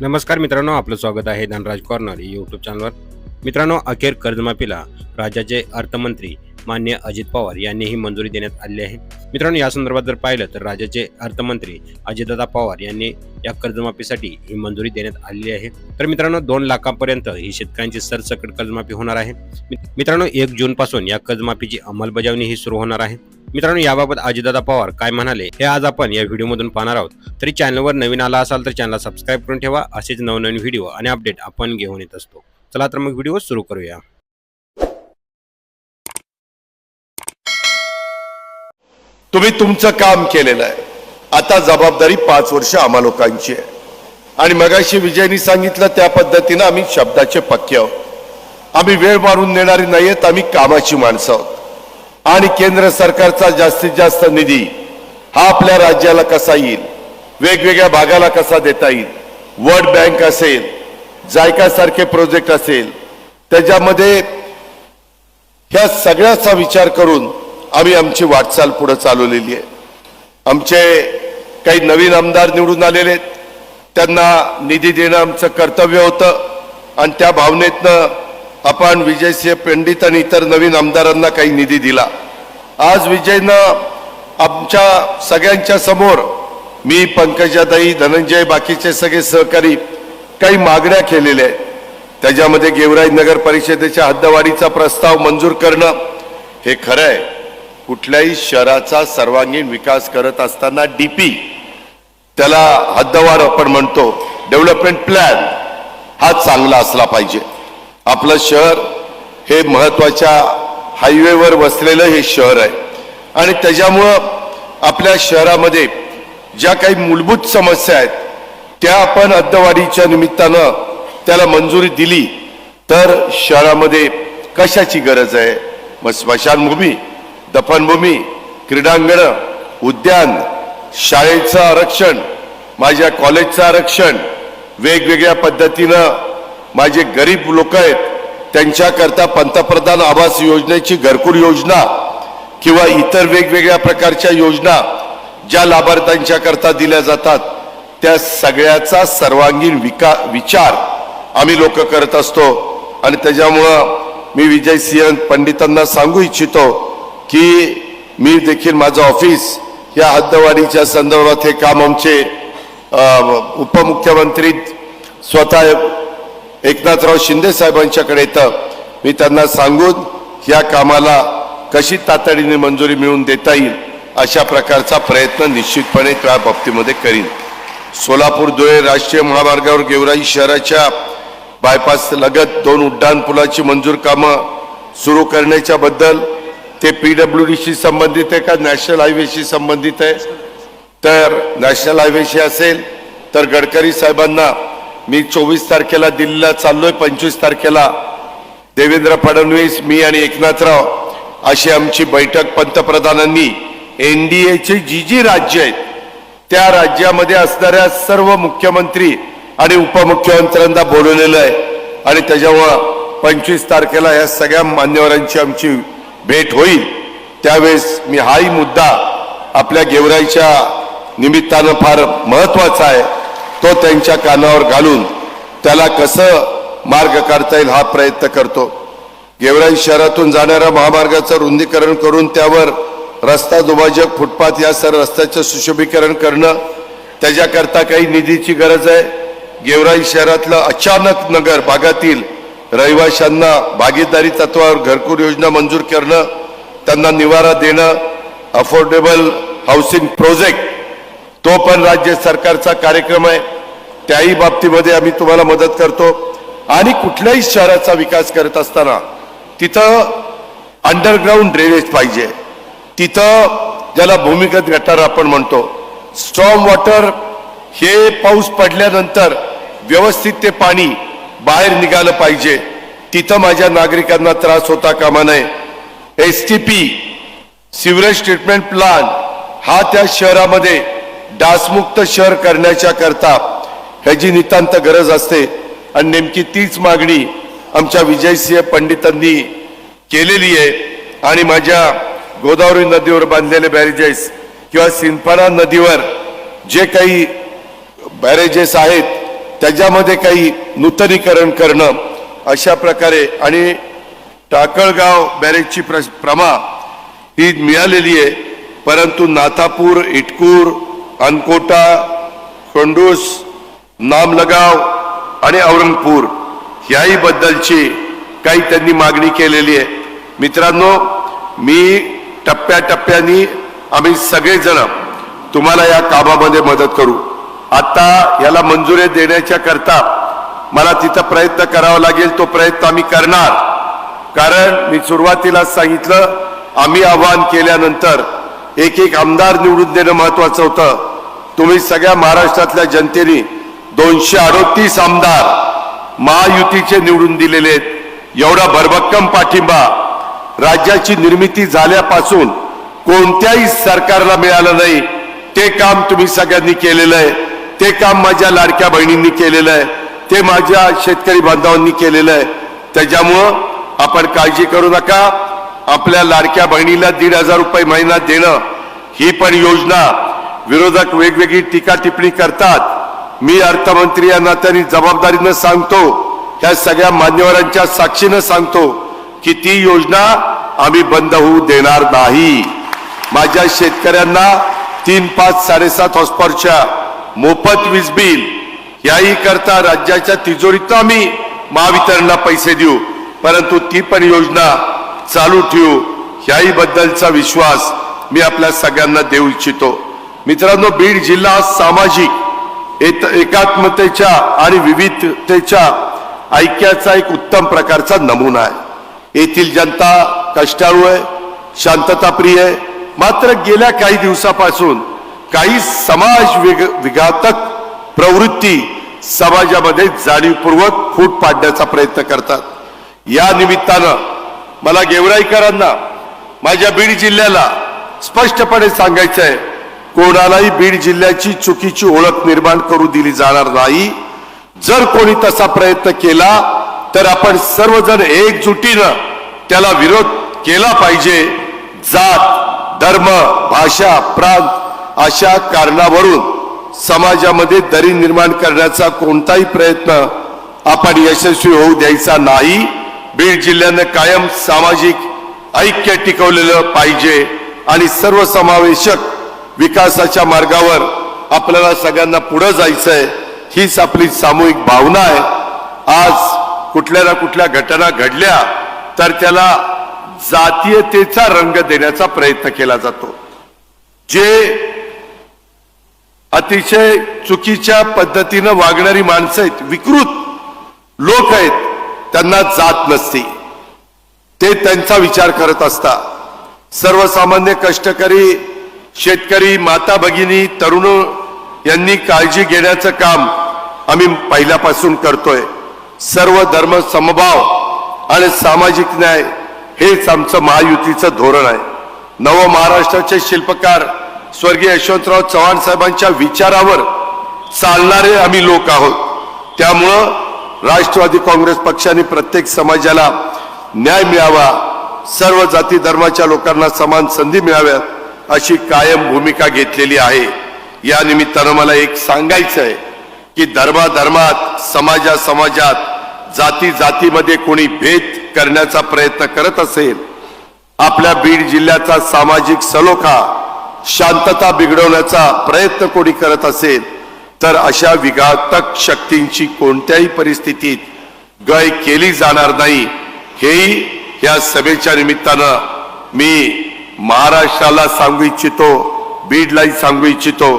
नमस्कार मित्रांनो आपलं स्वागत आहे धनराज कॉर्नर यूट्यूब चॅनलवर मित्रांनो अखेर कर्जमाफीला राज्याचे अर्थमंत्री मान्य अजित पवार यांनीही मंजुरी देण्यात आली आहे. मित्रांनो या संदर्भात जर पाहिलं तर राज्याचे अर्थमंत्री अजितदादा पवार यांनी या कर्जमाफीसाठी ही मंजुरी देण्यात आलेली आहे. तर मित्रांनो दोन लाखांपर्यंत ही शेतकऱ्यांची सरसकट कर्जमाफी होणार आहे. मित्रांनो एक जून पासून या कर्जमाफीची अंमलबजावणी ही सुरू होणार आहे. मित्रांनो याबाबत अजितदादा पवार काय म्हणाले हे आज आपण या व्हिडिओमधून पाहणार आहोत. तरी चॅनलवर नवीन आला असाल तर चॅनलला सबस्क्राईब करून ठेवा. असेच नवनवीन व्हिडिओ आणि अपडेट आपण घेऊन येत असतो. चला तर मग व्हिडिओ सुरू करूया. तुम्ही तुमचं काम केलेलं आहे. आता जबाबदारी पाच वर्ष आम्हा लोकांची आहे. आणि मगाशी विजयनी सांगितलं त्या पद्धतीनं आम्ही शब्दाचे पक्के आहोत. आम्ही वेळ मारून नेणारी नाहीयेत आम्ही कामाची माणसं आहोत. आणि केंद्र सरकारचा जास्तीत जास्त निधी हा आपल्या राज्याला कसा येईल वेगवेगळ्या भागाला कसा देता येईल वर्ल्ड बँक असेल जायकासारखे प्रोजेक्ट असेल त्याच्यामध्ये ह्या सगळ्याचा विचार करून आम्ही आमची वाटचाल पुढे चालवलेली आहे. आमचे काही नवीन आमदार निवडून आलेले आहेत. त्यांना निधी देणं आमचं कर्तव्य होतं आणि त्या भावनेतनं आपण विजयसिंह पंडित आणि इतर नवीन आमदारांना काही निधी दिला. आज विजयनं आमच्या सगळ्यांच्या समोर मी पंकजाताई धनंजय बाकीचे सगळे सहकारी काही मागण्या केलेल्या आहेत. त्याच्यामध्ये गेवराई नगर परिषदेच्या हद्दवाढीचा प्रस्ताव मंजूर करणं हे खरं आहे. कुठल्याही शहराचा सर्वांगीण विकास करत असताना डीपी त्याला हद्दवाढ आपण म्हणतो. डेव्हलपमेंट प्लॅन हा चांगला असला पाहिजे. आपलं शहर हे महत्त्वाच्या हायवेवर वसलेलं हे शहर आहे. आणि त्याच्यामुळं आपल्या शहरामध्ये ज्या काही मूलभूत समस्या आहेत त्या आपण अद्दवाढीच्या निमित्तानं त्याला मंजुरी दिली तर शहरामध्ये कशाची गरज आहे? मग स्मशानभूमी दफनभूमी क्रीडांगणं उद्यान शाळेचं आरक्षण माझ्या कॉलेजचं आरक्षण वेगवेगळ्या पद्धतीनं माझे गरीब लोक आहेत त्यांच्याकरता पंतप्रधान आवास योजनेची घरकुल योजना किंवा इतर वेगवेगळ्या प्रकारच्या योजना ज्या लाभार्थ्यांच्याकरता दिल्या जातात त्या सगळ्याचा सर्वांगीण विका विचार आम्ही लोक करत असतो. आणि त्याच्यामुळं मी विजय सिंह पंडितांना सांगू इच्छितो की मी देखील माझं ऑफिस या हद्दवाढीच्या संदर्भात हे काम आमचे उपमुख्यमंत्री स्वतः एकनाथराव शिंदे साहेबांच्याकडे येतं. मी त्यांना सांगून या कामाला कशी तातडीने मंजुरी मिळवून देता येईल अशा प्रकारचा प्रयत्न निश्चितपणे त्या बाबतीमध्ये करीन. सोलापूर धुळे राष्ट्रीय महामार्गावर गेवराई शहराच्या बायपास लगत दोन उड्डाण पुलाची मंजूर कामं सुरू करण्याच्या बद्दल ते पीडब्ल्यू डीशी संबंधित आहे का? नॅशनल हायवेशी संबंधित आहे. तर नॅशनल हायवेशी असेल तर गडकरी साहेबांना मी चोवीस तारखेला दिल्लीला चाललोय पंचवीस तारखेला. देवेंद्र फडणवीस मी आणि एकनाथराव अशी आमची बैठक. पंतप्रधानांनी एन डी एची जी जी राज्य आहेत त्या राज्यामध्ये असणाऱ्या सर्व मुख्यमंत्री आणि उपमुख्यमंत्र्यांना बोलवलेलं आहे. आणि त्याच्यामुळं पंचवीस तारखेला या सगळ्या मान्यवरांची आमची भेट होईल. त्यावेळेस मी हाही मुद्दा आपल्या गेवराईच्या निमित्तानं फार महत्त्वाचा आहे. तो त्यांच्या कानावर घालून त्याला कसं मार्ग काढता येईल हा प्रयत्न करतो. गेवराई शहरातून जाणाऱ्या महामार्गाचं रुंदीकरण करून त्यावर रस्ता दुभाजक फुटपाथ या सर्व रस्त्याचं सुशोभीकरण करणं त्याच्याकरता काही निधीची गरज आहे. गेवराई शहरातलं अचानक नगर भागातील रहिवाशांना भागीदारी तत्वावर घरकुल योजना मंजूर करणं त्यांना निवारा देणं अफोर्डेबल हाऊसिंग प्रोजेक्ट तो पण राज्य सरकारचा कार्यक्रम आहे. त्याही बाबतीमध्ये आम्ही तुम्हाला मदत करतो. आणि कुठल्याही शहराचा विकास करत असताना तिथं अंडरग्राऊंड ड्रेनेज पाहिजे. तिथं ज्याला भूमिगत गटार आपण म्हणतो. स्ट्रॉंग वॉटर हे पाऊस पडल्यानंतर व्यवस्थित ते पाणी बाहेर निघालं पाहिजे. तिथं माझ्या नागरिकांना त्रास होता कामा नये. S T P sewerage treatment plant हा त्या शहरामध्ये डासमुक्त शहर करण्याच्या करता ह्याची नितांत गरज असते. आणि नेमकी तीच मागणी आमच्या विजयसिंह पंडितांनी केलेली आहे. आणि माझ्या गोदावरी नदीवर बांधलेले बॅरेजेस किंवा सिंफाना नदीवर जे काही बॅरेजेस आहेत त्याच्यामध्ये काही नूतनीकरण करणं अशा प्रकारे आणि टाकळगाव बॅरेजची प्र प्रमा ही मिळालेली आहे. परंतु नाथापूर इटकूर अनकोटा खंडूस नामलगाव आणि औरंगपूर याही बद्दलची काही त्यांनी मागणी केलेली आहे. मित्रांनो मी टप्प्याटप्प्याने आम्ही सगळेजण तुम्हाला या कामामध्ये मदत करू. आता याला मंजुरी देण्याच्या करता मला तिथं प्रयत्न करावा लागेल तो प्रयत्न आम्ही करणार. कारण मी सुरुवातीला सांगितलं आम्ही आवाहन केल्यानंतर एक एक आमदार निवडून देणं महत्वाचं होतं. तुम्ही सगळ्या महाराष्ट्रातल्या जनतेने दोनशे अडोतीस आमदार महायुतीचे निवडून दिलेले आहेत. एवढा भरभक्कम पाठिंबा राज्याची निर्मिती झाल्यापासून कोणत्याही सरकारला मिळालं नाही. ते काम तुम्ही सगळ्यांनी केलेलं आहे. ते काम माझ्या लाडक्या बहिणींनी केलेलं आहे. ते माझ्या शेतकरी बांधवांनी केलेलं आहे. त्याच्यामुळं आपण काळजी करू नका. आपल्या लाडक्या बहिणीला दीड हजार रुपये महिना देणं ही पण योजना विरोधक वेगवेगळी टीका टिप्पणी करतात. मी अर्थमंत्री या नात्याने जबाबदारीनं सांगतो ह्या सगळ्या मान्यवरांच्या साक्षीनं सांगतो की ती योजना आम्ही बंद होऊ देणार नाही. माझ्या शेतकऱ्यांना तीन पाच साडेसात हॉस्पॉरच्या मोफत वीज बिल याही करता राज्याच्या तिजोरीत आम्ही महावितरणला पैसे देऊ. परंतु ती पण योजना चालू ठेवू याही बद्दलचा विश्वास मी आपल्या सगळ्यांना देऊ इच्छितो. मित्रांनो बीड जिल्हा सामाजिक एक- एकात्मतेच्या आणि विविधतेच्या ऐक्याचा एक उत्तम प्रकारचा नमुना आहे. येथील जनता कष्टाळू आहे शांतताप्रिय आहे. मात्र गेल्या काही दिवसापासून काही समाज विघ- विघातक प्रवृत्ती समाजामध्ये जाणीवपूर्वक फूट पाडण्याचा प्रयत्न करतात. या निमित्तानं मला गेवराईकरांना माझ्या बीड जिल्ह्याला स्पष्टपणे सांगायचं आहे कोणालाही बीड जिल्ह्याची चुकीची ओळख निर्माण करू दिली जाणार नाही. जर कोणी तसा प्रयत्न केला तर आपण सर्वजण एकजुटीनं त्याला विरोध केला पाहिजे. जात धर्म भाषा प्रांत अशा कारणावरून समाजामध्ये दरी निर्माण करण्याचा कोणताही प्रयत्न आपण यशस्वी होऊ द्यायचा नाही. बीड जिल्ह्यानं कायम सामाजिक ऐक्य टिकवलेलं पाहिजे आणि सर्वसमावेशक विकासाच्या मार्गावर आपल्याला सगळ्यांना पुढे जायचंय हीच आपली सामूहिक भावना आहे. आज कुठल्या ना कुठल्या घटना घडल्या तर त्याला जातीयतेचा रंग देण्याचा प्रयत्न केला जातो. जे अतिशय चुकीच्या पद्धतीनं वागणारी माणसं आहेत विकृत लोक आहेत त्यांना जात नसते. ते त्यांचा विचार करत असता सर्वसामान्य कष्टकरी शेतकरी माता भगिनी तरुण यांनी काळजी घेण्याचं काम आम्ही पहिल्यापासून करतोय. सर्व धर्म समभाव आणि सामाजिक न्याय हेच आमचं महायुतीचं धोरण आहे. नव महाराष्ट्राचे शिल्पकार स्वर्गीय यशवंतराव चव्हाण साहेबांच्या विचारावर चालणारे आम्ही लोक आहोत. त्यामुळं राष्ट्रवादी काँग्रेस पक्षाने प्रत्येक समाजाला न्याय मिळावा सर्व जाती धर्माच्या लोकांना समान संधी मिळाव्यात अशी कायम भूमिका घेतलेली आहे. या निमित्तानं मला एक सांगायचं आहे की धर्माधर्मात समाजा समाजात जाती जातीमध्ये कोणी भेद करण्याचा प्रयत्न करत असेल आपल्या बीड जिल्ह्याचा सामाजिक सलोखा शांतता बिघडवण्याचा प्रयत्न कोणी करत असेल तर अशा विघातक शक्तींची कोणत्याही परिस्थितीत गय केली जाणार नाही. हेही या सभेच्या निमित्तानं मी महाराष्ट्राला सांगू इच्छितो बीडलाही सांगू इच्छितो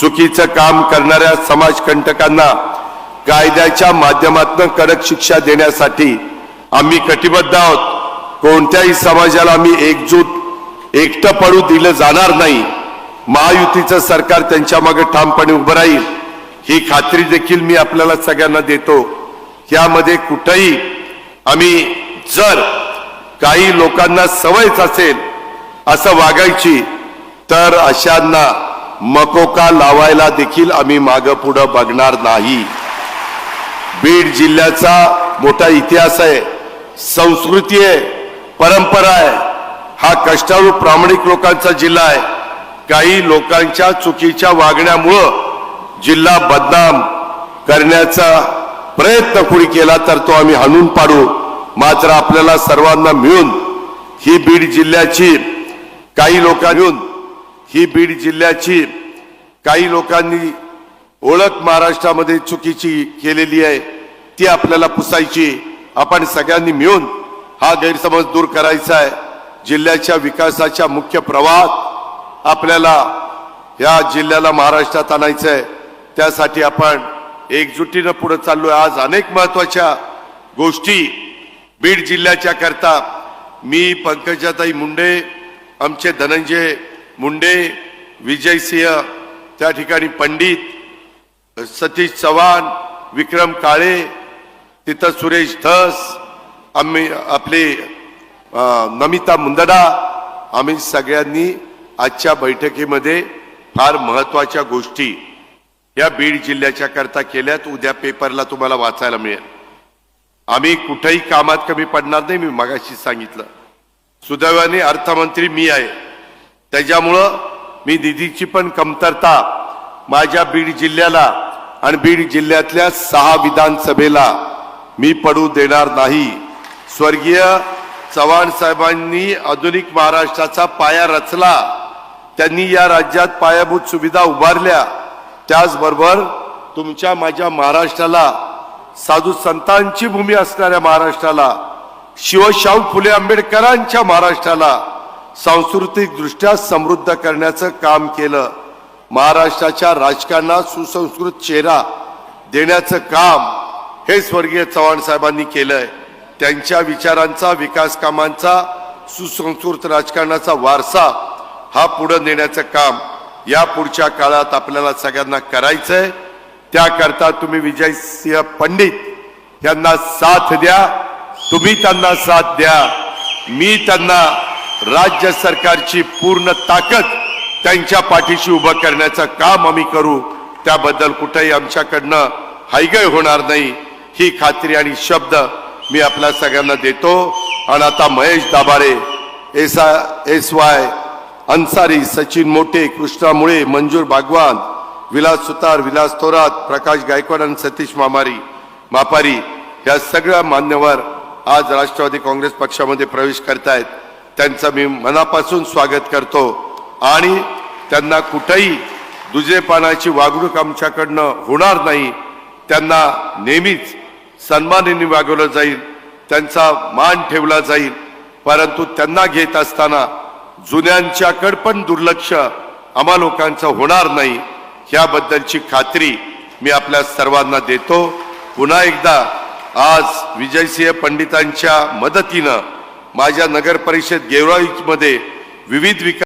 चुकीचं काम करणाऱ्या समाजकंटकांना कायद्याच्या माध्यमातून कडक शिक्षा देण्यासाठी आम्ही कटिबद्ध आहोत. कोणत्याही समाजाला आम्ही एकजूट एकटं पडू दिलं जाणार नाही. महायुतीचं सरकार त्यांच्या मागे ठामपणे उभं राहील. ही खात्री देखील मी आपल्याला सगळ्यांना देतो. यामध्ये कुठंही आम्ही जर काही लोकांना सवयच असेल असं वागायची तर अशांना मकोका लावायला देखील आम्ही मागं पुढं बघणार नाही. बीड जिल्ह्याचा मोठा इतिहास आहे संस्कृती आहे परंपरा आहे. हा कष्टाळू प्रामाणिक लोकांचा जिल्हा आहे. काही लोकांच्या चुकीच्या वागण्यामुळं जिल्हा बदनाम करण्याचा प्रयत्न कुणी केला तर तो आम्ही हाणून पाडू. मात्र आपल्याला सर्वांना मिळून ही बीड जिल्ह्याची काही लोकांनी ही बीड जिल्ह्याची काही लोकांनी ओळख महाराष्ट्रामध्ये चुकीची केलेली आहे ती आपल्याला पुसायची. आपण सगळ्यांनी मिळून हा गैरसमज दूर करायचा आहे. जिल्ह्याच्या विकासाच्या मुख्य प्रवाहात आपल्याला या जिल्ह्याला महाराष्ट्रात आणायचं आहे. त्यासाठी आपण एकजुटीनं पुढे आहे आज अनेक महत्त्वाच्या गोष्टी बीड जिल्ह्याच्या करता मी पंकजाताई मुंडे आमचे धनंजय मुंडे विजयसिंह त्या ठिकाणी पंडित सतीश चव्हाण विक्रम काळे तिथं सुरेश धस आम्ही आपले नमिता मुंदडा आम्ही सगळ्यांनी आजच्या बैठकीमध्ये फार महत्त्वाच्या गोष्टी या बीड जिल्ह्याच्या करता केल्यात. उद्या पेपरला तुम्हाला वाचायला मिळेल. आम्ही कुठेही कामात कमी पडणार नाही मी मगाशी सांगितलं. सुदैवाने अर्थमंत्री मी आहे. त्याच्यामुळं मी निधीची पण कमतरता माझ्या बीड जिल्ह्याला आणि बीड जिल्ह्यातल्या सहा विधानसभेला मी पडू देणार नाही. स्वर्गीय चव्हाण साहेबांनी आधुनिक महाराष्ट्राचा पाया रचला. त्यांनी या राज्यात पायाभूत सुविधा उभारल्या. त्याचबरोबर तुमच्या माझ्या महाराष्ट्राला साधू संतांची भूमी असणाऱ्या महाराष्ट्राला शिवशाहू फुले आंबेडकरांच्या महाराष्ट्राला सांस्कृतिकदृष्ट्या समृद्ध करण्याचं काम केलं. महाराष्ट्राच्या राजकारणात सुसंस्कृत चेहरा देण्याचं काम हे स्वर्गीय चव्हाण साहेबांनी केलंय. त्यांच्या विचारांचा विकास कामांचा सुसंस्कृत राजकारणाचा वारसा हा पुढे नेण्याचं काम या पुढच्या काळात आपल्याला सगळ्यांना करायचंय. त्याकरता तुम्ही विजयसिंह पंडित यांना साथ द्या. तुम्ही त्यांना साथ द्या. मी त्यांना राज्य सरकारची पूर्ण ताकद त्यांच्या पाठीशी उभं करण्याचं काम आम्ही करू. त्याबद्दल कुठेही आमच्याकडनं हायगय होणार नाही. ही खात्री आणि शब्द मी आपल्या सगळ्यांना देतो. आणि आता Mahesh Dabhare S S Y Ansari Sachin Mote Krishna Mule मंजूर भागवान विलास सुतार विलास थोरात प्रकाश गायकवाड आणि सतीश मामारी मापारी या सगळ्या मान्यवर आज राष्ट्रवादी काँग्रेस पक्षामध्ये प्रवेश करतायत त्यांचं मी मनापासून स्वागत करतो. आणि त्यांना कुठेही दुजेपणाची वागणूक आमच्याकडनं होणार नाही. त्यांना नेहमीच सन्मानाने वागवलं जाईल त्यांचा मान ठेवला जाईल. परंतु त्यांना घेत असताना जुन्यांच्याकडं पण दुर्लक्ष आम्हा लोकांचं होणार नाही. याबद्दलची खात्री मी आपल्या सर्वांना देतो. पुन्हा एकदा आज विजयसिंह पंडितांच्या मदतीनं माझ्या नगर परिषद गेवराईमध्ये विविध विकास